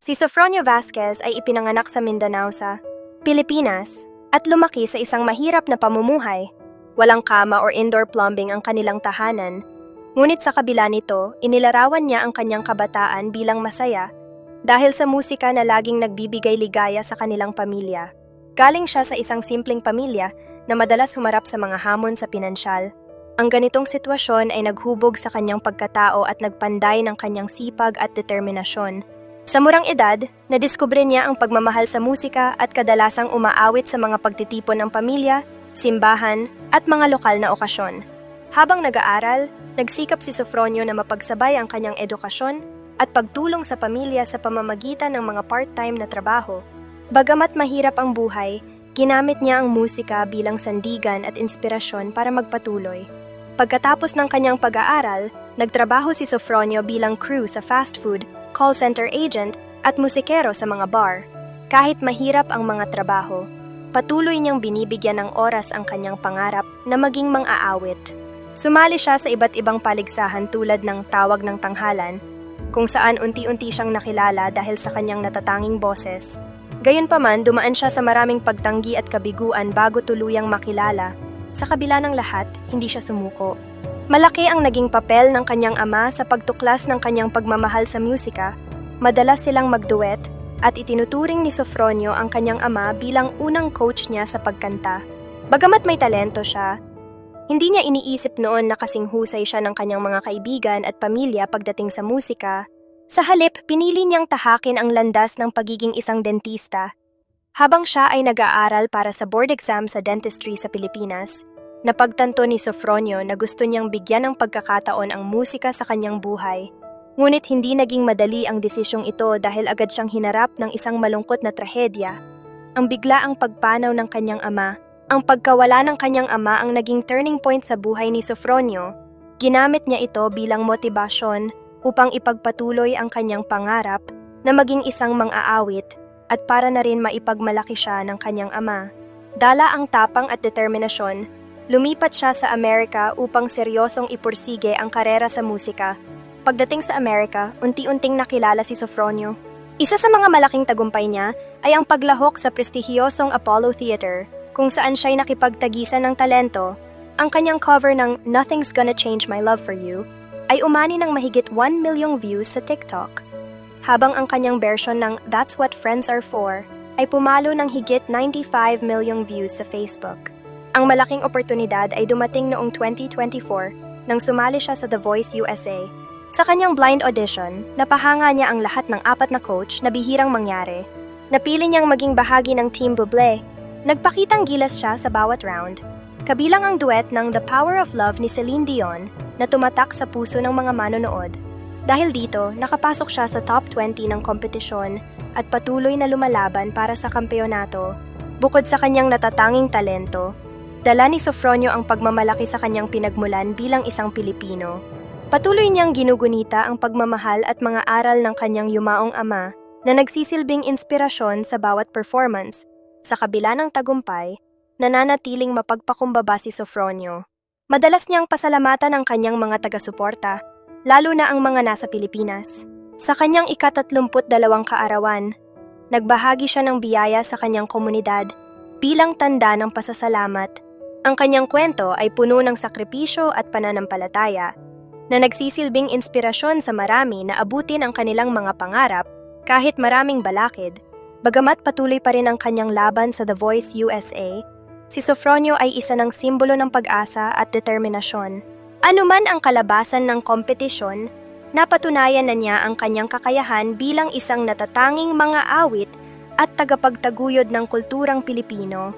Si Sofronio Vasquez ay ipinanganak sa Mindanao sa Pilipinas at lumaki sa isang mahirap na pamumuhay. Walang kama or indoor plumbing ang kanilang tahanan. Ngunit sa kabila nito, inilarawan niya ang kanyang kabataan bilang masaya dahil sa musika na laging nagbibigay ligaya sa kanilang pamilya. Galing siya sa isang simpleng pamilya na madalas humarap sa mga hamon sa pinansyal. Ang ganitong sitwasyon ay naghubog sa kanyang pagkatao at nagpanday ng kanyang sipag at determinasyon. Sa murang edad, nadiskubre niya ang pagmamahal sa musika at kadalasang umaawit sa mga pagtitipon ng pamilya, simbahan, at mga lokal na okasyon. Habang nag-aaral, nagsikap si Sofronio na mapagsabay ang kanyang edukasyon at pagtulong sa pamilya sa pamamagitan ng mga part-time na trabaho. Bagamat mahirap ang buhay, ginamit niya ang musika bilang sandigan at inspirasyon para magpatuloy. Pagkatapos ng kanyang pag-aaral, nagtrabaho si Sofronio bilang crew sa fast food, call center agent, at musikero sa mga bar. Kahit mahirap ang mga trabaho, patuloy niyang binibigyan ng oras ang kanyang pangarap na maging mang-aawit. Sumali siya sa iba't ibang paligsahan tulad ng Tawag ng Tanghalan, kung saan unti-unti siyang nakilala dahil sa kanyang natatanging boses. Gayunpaman, dumaan siya sa maraming pagtanggi at kabiguan bago tuluyang makilala sa kabila ng lahat, hindi siya sumuko. Malaki ang naging papel ng kanyang ama sa pagtuklas ng kanyang pagmamahal sa musika. Madalas silang magduet at itinuturing ni Sofronio ang kanyang ama bilang unang coach niya sa pagkanta. Bagamat may talento siya, hindi niya iniisip noon na kasing husay siya ng kanyang mga kaibigan at pamilya pagdating sa musika. Sa halip, pinili niyang tahakin ang landas ng pagiging isang dentista habang siya ay nag-aaral para sa board exam sa dentistry sa Pilipinas, napagtanto ni Sofronio na gusto niyang bigyan ng pagkakataon ang musika sa kanyang buhay. Ngunit hindi naging madali ang desisyong ito dahil agad siyang hinarap ng isang malungkot na trahedya. Ang biglaang pagpanaw ng kanyang ama, ang pagkawala ng kanyang ama ang naging turning point sa buhay ni Sofronio. Ginamit niya ito bilang motibasyon upang ipagpatuloy ang kanyang pangarap na maging isang mang-aawit at para na rin maipagmalaki siya ng kanyang ama. Dala ang tapang at determinasyon, lumipat siya sa Amerika upang seryosong ipursige ang karera sa musika. Pagdating sa Amerika, unti-unting nakilala si Sofronio. Isa sa mga malaking tagumpay niya ay ang paglahok sa prestihiyosong Apollo Theater, kung saan siya'y nakipagtagisan ng talento. Ang kanyang cover ng Nothing's Gonna Change My Love For You ay umani ng mahigit 1 milyong views sa TikTok habang ang kanyang version ng That's What Friends Are For ay pumalo ng higit 95 milyong views sa Facebook. Ang malaking oportunidad ay dumating noong 2024 nang sumali siya sa The Voice USA. Sa kanyang blind audition, napahanga niya ang lahat ng apat na coach na bihirang mangyari. Napili niyang maging bahagi ng Team Buble. Nagpakitang gilas siya sa bawat round. Kabilang ang duet ng The Power of Love ni Celine Dion na tumatak sa puso ng mga manonood. Dahil dito, nakapasok siya sa top 20 ng kompetisyon at patuloy na lumalaban para sa kampeonato. Bukod sa kanyang natatanging talento, dala ni Sofronio ang pagmamalaki sa kanyang pinagmulan bilang isang Pilipino. Patuloy niyang ginugunita ang pagmamahal at mga aral ng kanyang yumaong ama na nagsisilbing inspirasyon sa bawat performance. Sa kabila ng tagumpay, nananatiling mapagpakumbaba si Sofronio. Madalas niyang pasalamatan ang kanyang mga taga-suporta lalo na ang mga nasa Pilipinas. Sa kanyang ikatatlumput dalawang kaarawan, nagbahagi siya ng biyaya sa kanyang komunidad bilang tanda ng pasasalamat. Ang kanyang kwento ay puno ng sakripisyo at pananampalataya na nagsisilbing inspirasyon sa marami na abutin ang kanilang mga pangarap kahit maraming balakid. Bagamat patuloy pa rin ang kanyang laban sa The Voice USA, si Sofronio ay isa ng simbolo ng pag-asa at determinasyon Anuman ang kalabasan ng kompetisyon, napatunayan na niya ang kanyang kakayahan bilang isang natatanging mga awit at tagapagtaguyod ng kulturang Pilipino